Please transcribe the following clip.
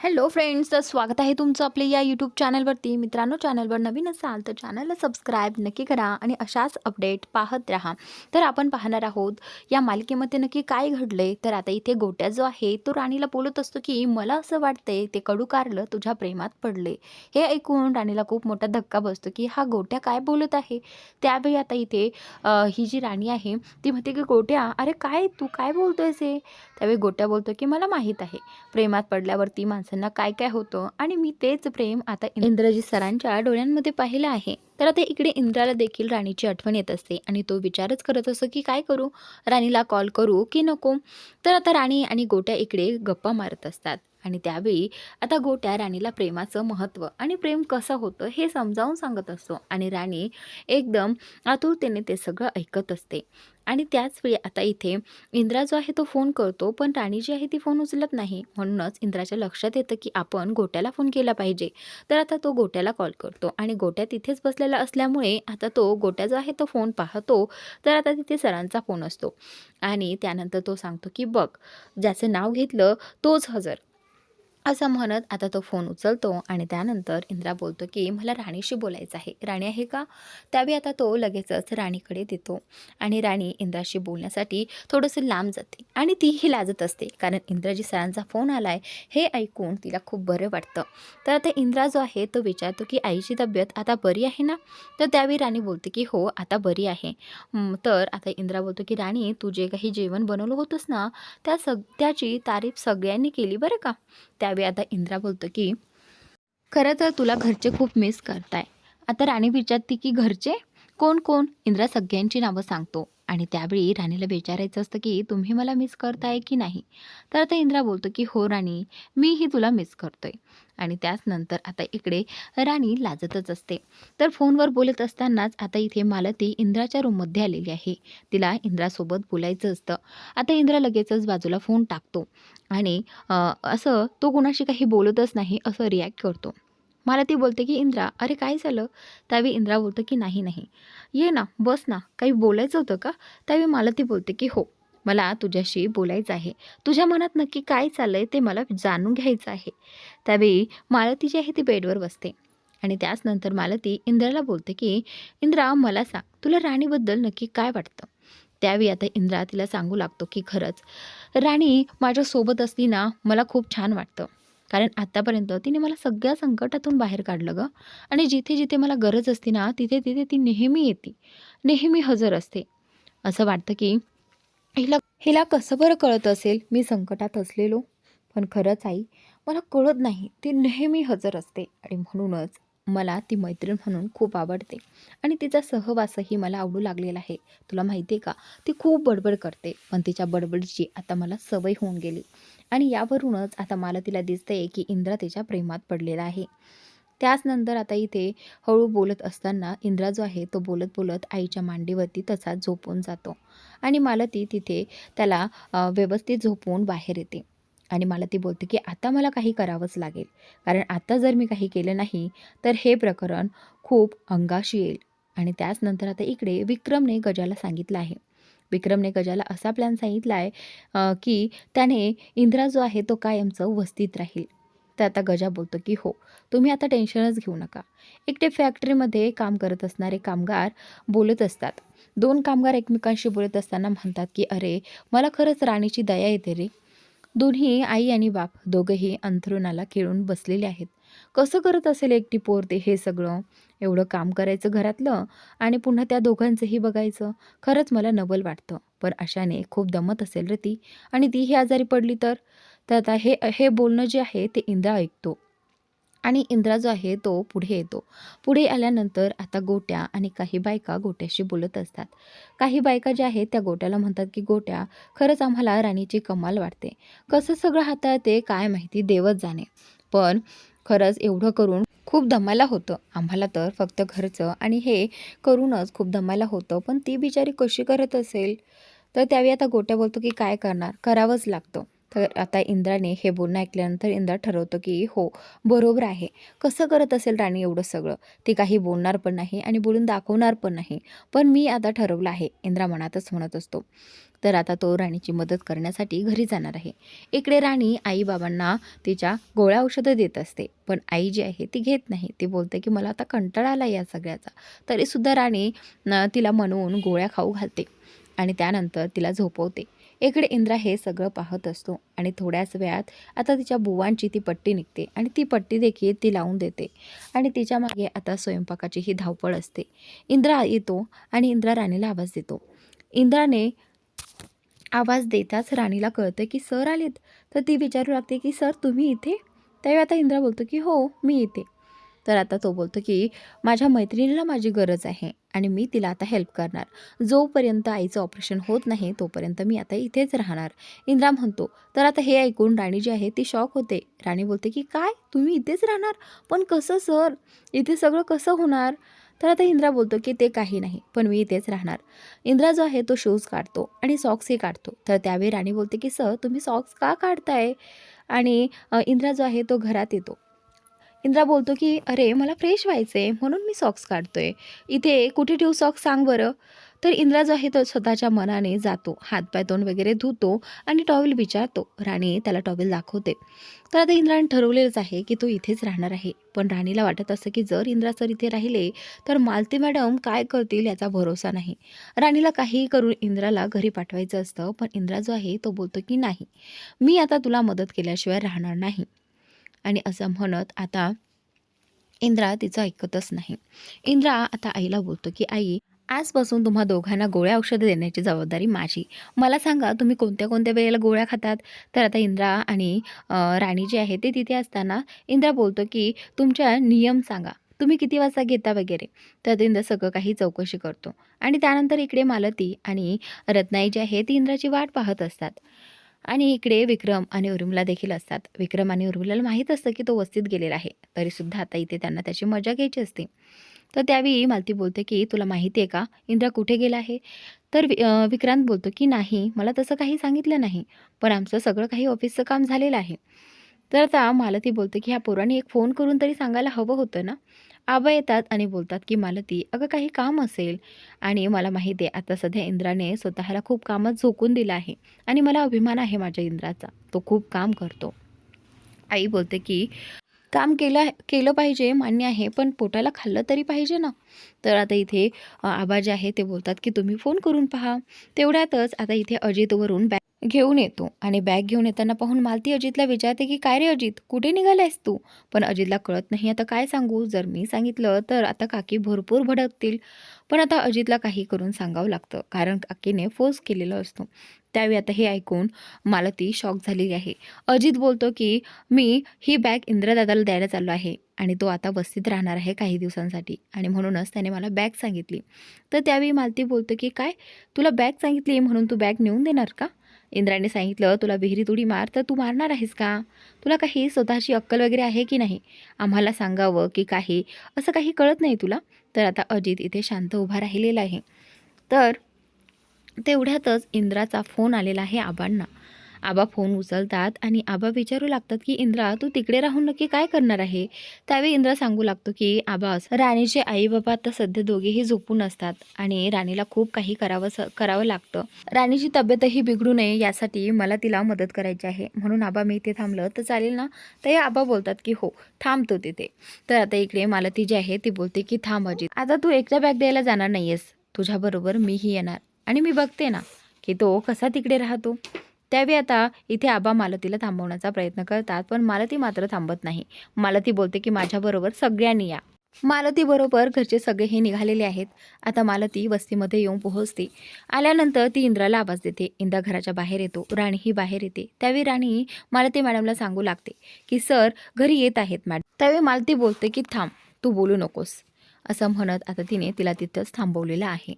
Hello friends तर स्वागत आहे तुमचं आपल्या या यूट्यूब चॅनलवरती मित्रांनो चॅनलवर नवीन असाल तर चॅनलला सबस्क्राईब नक्की करा आणि अशाच अपडेट पाहत राहा. तर आपण पाहणार आहोत या मालिकेमध्ये नक्की काय घडलंय? तर आता इथे गोट्या जो आहे तो राणीला बोलत असतो की मला असं वाटतंय ते कडू कारलं तुझ्या प्रेमात पडले. हे ऐकून राणीला खूप मोठा धक्का बसतो की हा गोट्या काय बोलत आहे? त्यावेळी आता इथे ही जी राणी आहे ती म्हणते की गोट्या अरे काय तू काय बोलतोयस हे? त्यावेळी गोट्या बोलतो की मला माहीत आहे प्रेमात पडल्यावरती माणसांना काय काय होतं आणि मी तेच प्रेम आता इंद्रजी सरांच्या डोळ्यांमध्ये पाहिलं आहे. तर आता इकडे इंद्राला देखील राणीची आठवण येत असते आणि तो विचारच करत असतो की काय करू? राणीला कॉल करू की नको? तर आता राणी आणि गोट्या इकडे गप्पा मारत असतात. आणि त्यावेळी आता गोट्या राणीला प्रेमाचं महत्त्व आणि प्रेम कसं होतं हे समजावून सांगत असतो. आणि राणी एकदम आतुरतेने ते सगळं ऐकत असते. आणि त्याचवेळी आता इथे इंद्रा जो आहे तो फोन करतो पण राणी जी आहे ती फोन उचलत नाही. म्हणूनच इंद्राच्या लक्षात येतं की आपण गोट्याला फोन केला पाहिजे. तर आता तो गोट्याला कॉल करतो आणि गोट्या तिथेच बसलेला असल्यामुळे आता तो गोट्या जो आहे तो फोन पाहतो. तर आता तिथे सरांचा फोन असतो. आणि त्यानंतर तो सांगतो की बघ ज्याचं नाव घेतलं तोच हजर. असं म्हणत आता तो फोन उचलतो आणि त्यानंतर इंद्रा बोलतो की मला राणीशी बोलायचं आहे. राणी आहे का? त्यावेळी आता तो लगेचच राणीकडे देतो आणि राणी इंद्राशी बोलण्यासाठी थोडंसं लांब जाते आणि तीही लाजत असते कारण इंद्राजी सरांचा फोन आला आहे हे ऐकून तिला खूप बरं वाटतं. तर आता इंद्रा जो आहे तो विचारतो की आईची तब्येत आता बरी आहे ना? तर त्यावेळी राणी बोलते की हो आता बरी आहे. तर आता इंद्रा बोलतो की राणी तू जे काही जेवण बनवलं होतंस ना त्या सग त्याची तारीफ सगळ्यांनी केली बरं का? त्या त्यावेळी आता इंद्रा बोलतो की खरं तर तुला घरचे खूप मिस करताय. आता राणी विचारते की घरचे? कोण कोण? इंद्रा सगळ्यांची नावं सांगतो. आणि त्यावेळी राणीला विचारायचं असतं की तुम्ही मला मिस करताय की नाही? तर आता इंद्रा बोलतो की हो राणी मीही तुला मिस करतोय. आणि त्याच नंतर आता इकडे राणी लाजतच असते. तर फोनवर बोलत असतानाच आता इथे मालती इंद्राच्या रूममध्ये आलेली आहे. तिला इंद्रासोबत बोलायचं असतं. आता इंद्रा लगेचच बाजूला फोन टाकतो आणि असं तो कोणाशी काही बोलतच नाही असं रिॲक्ट करतो. मला ती बोलते की इंद्रा अरे काय झालं? त्यावेळी इंद्रा बोलतो की नाही नाही. ये ना बस ना. काही बोलायचं होतं का? त्यावेळी मला ती बोलते की हो. मला तुझ्याशी बोलायचं आहे. तुझ्या मनात नक्की काय चाललं आहे ते मला जाणून घ्यायचं आहे. त्यावेळी मालती जी आहे ती बेडवर बसते आणि त्याच नंतर मालती इंद्राला बोलते की इंद्रा मला सांग तुला राणीबद्दल नक्की काय वाटतं? त्यावेळी आता इंद्रा तिला सांगू लागतो की खरंच राणी माझ्यासोबत असली ना मला खूप छान वाटतं. कारण आत्तापर्यंत तिने मला सगळ्या संकटातून बाहेर काढलं गं. आणि जिथे जिथे मला गरज असते ना तिथे तिथे ती नेहमी येते नेहमी हजर असते. असं वाटतं की हिला हिला कसं बरं कळत असेल? मी संकटात असलेलो. पण खरंच आई मला कळत नाही. ती नेहमी हजर असते. आणि म्हणूनच मला ती मैत्रीण म्हणून खूप आवडते. आणि तिचा सहवासही मला आवडू लागलेला आहे. तुला माहिती आहे का? ती खूप बडबड करते. पण तिच्या बडबडीची आता मला सवय होऊन गेली. आणि यावरूनच आता मला तिला दिसतंय की इंद्रा तिच्या प्रेमात पडलेला आहे. त्याचनंतर आता इथे हळू बोलत असताना इंद्रा जो आहे तो बोलत बोलत आईच्या मांडीवरती तसाच झोपून जातो. आणि मला ती तिथे त्याला व्यवस्थित झोपवून बाहेर येते. आणि मला ती बोलते की आता मला काही करावंच लागेल. कारण आता जर मी काही केलं नाही तर हे प्रकरण खूप अंगाशी येईल. आणि त्याचनंतर आता इकडे विक्रमने गजाला सांगितलं आहे. विक्रमने गजाला असा प्लॅन सांगितला आहे की त्याने इंद्रा जो आहे तो कायमचं वस्तीत राहील. तर आता गजा बोलतो की हो तुम्ही आता टेन्शनच घेऊ नका. एकटे फॅक्टरीमध्ये काम करत असणारे कामगार बोलत असतात. दोन कामगार एकमेकांशी बोलत असताना म्हणतात की अरे मला खरंच राणीची दया येते रे. दोन्ही आई आणि बाप दोघंही अंथरुणाला खेळून बसलेले आहेत. कसं करत असेल एकटी पोर ते हे सगळं? एवढं काम करायचं घरातलं आणि पुन्हा त्या दोघांचंही बघायचं? खरंच मला नवल वाटतं पण अशाने खूप दमत असेल रे ती. आणि तीही आजारी पडली तर? तर आता हे हे बोलणं जे आहे ते इंद्रा ऐकतो. आणि इंद्रा जो आहे तो पुढे येतो. पुढे आल्यानंतर आता गोट्या आणि काही बायका गोट्याशी बोलत असतात. काही बायका ज्या आहेत त्या गोट्याला म्हणतात की गोट्या खरंच आम्हाला राणीची कमाल वाटते. कसं सगळं हाताळते काय माहिती देवत जाणे. पण खरंच एवढं करून खूप दमायला होतं. आम्हाला तर फक्त घरचं आणि हे करूनच खूप दमायला होतं. पण ती बिचारी कशी करत असेल? तर त्यावेळी आता गोट्या बोलतो की काय करणार? करावंच लागतं. तर आता इंद्राने हे बोलणं ऐकल्यानंतर इंद्रा ठरवतो की हो बरोबर आहे. कसं करत असेल राणी एवढं सगळं? ती काही बोलणार पण नाही आणि बोलून दाखवणार पण नाही. पण मी आता ठरवलं आहे इंद्रा मनातच म्हणत असतो. तर आता तो राणीची मदत करण्यासाठी घरी जाणार आहे. इकडे राणी आईबाबांना तिच्या गोळ्या औषधं देत असते. पण आई जी आहे ती घेत नाही. ती बोलते की मला आता कंटाळा आला या सगळ्याचा. तरीसुद्धा राणी तिला म्हणून गोळ्या खाऊ घालते आणि त्यानंतर तिला झोपवते. इकडे इंद्रा हे सगळं पाहत असतो आणि थोड्याच वेळात आता तिच्या बुवांची ती पट्टी निघते आणि ती पट्टी देखील ती लावून देते. आणि तिच्यामागे आता स्वयंपाकाची ही धावपळ असते. इंद्रा येतो आणि इंद्रा राणीला आवाज देतो. इंद्राने आवाज देताच राणीला कळतं की सर आलेत. तर ती विचारू लागते की सर तुम्ही इथे? त्यावेळी आता इंद्रा बोलतो की हो मी इथे. तर आता तो बोलतो की माझ्या मैत्रिणीला माझी गरज आहे. आणि मी तिला आता हेल्प करणार. जोपर्यंत आईचं ऑपरेशन होत नाही तोपर्यंत मी आता इथेच राहणार. इंद्रा म्हणतो तर आता हे ऐकून राणी जी आहे ती शॉक होते. राणी बोलते की काय? तुम्ही इथेच राहणार? पण कसं सर इथे सगळं कसं होणार? तर आता इंद्रा बोलतो की ते काही नाही पण मी इथेच राहणार. इंद्रा जो आहे तो शूज काढतो आणि सॉक्सही काढतो. तर त्यावेळी राणी बोलते की सर तुम्ही सॉक्स का काढताय? आणि इंद्रा जो आहे तो घरात येतो. इंद्रा बोलतो की अरे मला फ्रेश व्हायचं आहे म्हणून मी सॉक्स काढतोय. इथे कुठे ठेवू सॉक्स सांग बरं. तर इंद्रा जो आहे तो स्वतःच्या मनाने जातो हातपाय तोंड वगैरे धुतो आणि टॉवेल विचारतो. राणी त्याला टॉवेल दाखवते. तर आता इंद्राने ठरवलेलंच आहे की तो इथेच राहणार आहे. पण राणीला वाटत असं की जर इंद्रा सर इथे राहिले तर मालती मॅडम काय करतील याचा भरोसा नाही. राणीला काहीही करून इंद्राला घरी पाठवायचं असतं पण इंद्रा जो आहे तो बोलतो की नाही. मी आता तुला मदत केल्याशिवाय राहणार नाही. आणि असं म्हणत आता इंद्रा तिचं ऐकतच नाही. इंद्रा आता आईला बोलतो की आई आजपासून तुम्हा दोघांना गोळ्या औषधं देण्याची जबाबदारी माझी. मला सांगा तुम्ही कोणत्या कोणत्या वेळेला गोळ्या खातात? तर आता इंद्रा आणि राणी जी आहे ते तिथे असताना इंद्रा बोलतो की तुमच्या नियम सांगा. तुम्ही किती वाजता घेता वगैरे? तर इंद्र सगळं काही चौकशी करतो. आणि त्यानंतर इकडे मालती आणि रत्नाई जी आहे ती इंद्राची वाट पाहत असतात. आणि इकडे विक्रम आणि उर्मिला देखील असतात. विक्रम आणि उर्मिलाला माहीत असतं की तो वस्तीत गेलेला आहे. तरीसुद्धा आता इथे त्यांना त्याची मजा घ्यायची असते. तर त्यावेळी मालती बोलते की तुला माहिती आहे का? इंद्रा कुठे गेला आहे? तर वि- विक्रांत बोलतो की नाही मला तसं काही सांगितलं नाही पण आमचं सगळं काही ऑफिसचं काम झालेलं आहे. तर आता मालती बोलते की ह्या पोराने एक फोन करून तरी सांगायला हवं होतं ना? आबा येतात आणि बोलतात की मालती अगं काही काम असेल आणि मला माहिती आहे आता सध्या इंद्राने स्वतःला खूप कामात झोकून दिलं आहे आणि मला अभिमान आहे माझ्या इंद्राचा. तो खूप काम करतो. आई बोलते की काम केलं केलं पाहिजे मान्य आहे पण पोटाला खाल्लं तरी पाहिजे ना. तर आता इथे आबा जे आहे ते बोलतात की तुम्ही फोन करून पहा. तेवढ्यातच आता इथे अजितवरून बॅग घेऊन येतो आणि बॅग घेऊन येताना पाहून मालती अजितला विचारते की काय रे अजित कुठे निघालायस तू? पण अजितला कळत नाही आता काय सांगू? जर मी सांगितलं तर आता काकी भरपूर भडकतील. पण आता अजितला काही करून सांगावं लागतं कारण काकीने फोर्स केलेलं असतो. त्यावेळी आता हे ऐकून मला ती शॉक झालेली आहे. अजित बोलतो की मी ही बॅग इंद्रदादाला द्यायला चाललो आहे आणि तो आता वस्तीत राहणार आहे काही दिवसांसाठी. आणि म्हणूनच त्याने मला बॅग सांगितली. तर त्यावेळी मालती बोलतो की काय? तुला बॅग सांगितली म्हणून तू बॅग नेऊन देणार का? इंद्राने सांगितलं तुला विहिरीत उडी मार तर तू मारणार आहेस का? तुला काही स्वतःची अक्कल वगैरे आहे की नाही? आम्हाला सांगावं की काही? असं काही कळत नाही तुला? तर आता अजित इथे शांत उभा राहिलेला आहे. तर तेवढ्यातच इंद्राचा फोन आलेला आहे आबांना. आबा फोन उचलतात आणि आबा विचारू लागतात की इंद्रा तू तिकडे राहून नक्की काय करणार आहे? त्यावेळी इंद्रा सांगू लागतो की आबा राणीचे आई बाबा आता सध्या दोघेही झोपून असतात आणि राणीला खूप काही करावं स- करावं लागतं. राणीची तब्येतही बिघडू नये यासाठी मला तिला मदत करायची आहे. म्हणून आबा मी इथे थांबलं तर चालेल ना? तर हे आबा बोलतात की हो थांबतो तिथे. तर आता इकडे मालती जी आहे ती बोलते की थांब अजित आता तू एकटा बॅग द्यायला जाणार नाहीयेस. तुझ्याबरोबर मीही येणार. आणि मी बघते ना की तो कसा तिकडे राहतो. त्यावेळी आता इथे आबा मालतीला थांबवण्याचा प्रयत्न करतात पण मालती मात्र थांबत नाही. मालती बोलते की माझ्याबरोबर सगळ्यांनी या. मालती बरोबर घरचे सगळेही निघालेले आहेत. आता मालती वस्तीमध्ये येऊन पोहोचते. आल्यानंतर ती इंद्राला आवाज देते. इंद्रा घराच्या बाहेर येतो. राणी ही बाहेर येते. त्यावेळी राणी मालती मॅडमला सांगू लागते की सर घरी येत आहेत मॅडम. त्यावेळी मालती बोलते की थांब तू बोलू नकोस. असं म्हणत आता तिने तिला तिथंच थांबवलेलं आहे.